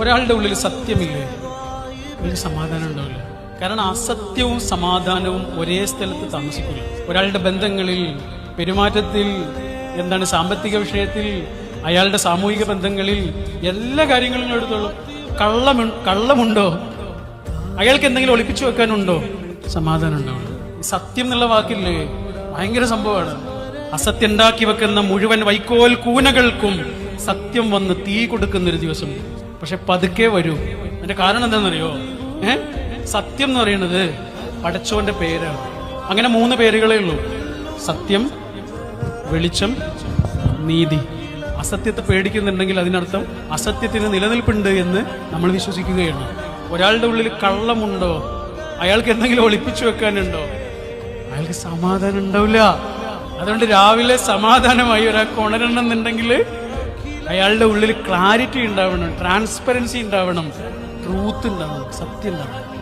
ഒരാളുടെ ഉള്ളിൽ സത്യമില്ലേ? ഒരു സമാധാനം ഉണ്ടാവില്ല. കാരണം അസത്യവും സമാധാനവും ഒരേ സ്ഥലത്ത് താമസിക്കില്ല. ഒരാളുടെ ബന്ധങ്ങളിൽ പെരുമാറ്റത്തിൽ എന്താണ് സാമ്പത്തിക വിഷയത്തിൽ അയാളുടെ സാമൂഹിക ബന്ധങ്ങളിൽ എല്ലാ കാര്യങ്ങളും എടുത്തോളും. കള്ളമു കള്ളമുണ്ടോ? അയാൾക്ക് എന്തെങ്കിലും ഒളിപ്പിച്ചു വെക്കാനുണ്ടോ? സമാധാനം ഉണ്ടാവും സത്യം എന്നുള്ള വാക്കില്ലേ? ഭയങ്കര സംഭവമാണ്. അസത്യം ഉണ്ടാക്കി വെക്കുന്ന മുഴുവൻ വൈക്കോൽ കൂനകൾക്കും സത്യം വന്ന് തീ കൊടുക്കുന്ന ഒരു ദിവസം പക്ഷെ പതുക്കെ വരൂ. അതിന്റെ കാരണം എന്താണെന്നറിയോ? ഏ? സത്യം എന്ന് പറയുന്നത് പടച്ചോന്റെ പേരാണ്. അങ്ങനെ മൂന്ന് പേരുകളേ ഉള്ളൂ. സത്യം വെളിച്ചം നീതി. അസത്യത്തെ പേടിക്കുന്നുണ്ടെങ്കിൽ അതിനർത്ഥം അസത്യത്തിന് നിലനിൽപ്പുണ്ട് എന്ന് നമ്മൾ വിശ്വസിക്കുകയാണ്. ഒരാളുടെ ഉള്ളിൽ കള്ളമുണ്ടോ? അയാൾക്ക് എന്തെങ്കിലും ഒളിപ്പിച്ചു വെക്കാനുണ്ടോ? അയാൾക്ക് സമാധാനം ഉണ്ടാവില്ല. അതുകൊണ്ട് രാവിലെ സമാധാനമായി ഒരാൾക്ക് ഉണരണമെന്നുണ്ടെങ്കിൽ അയാളുടെ ഉള്ളിൽ ക്ലാരിറ്റി ഉണ്ടാവണം ട്രാൻസ്പെറൻസി ഉണ്ടാവണം ട്രൂത്ത് ഉണ്ടാവണം സത്യം ഉണ്ടാവണം.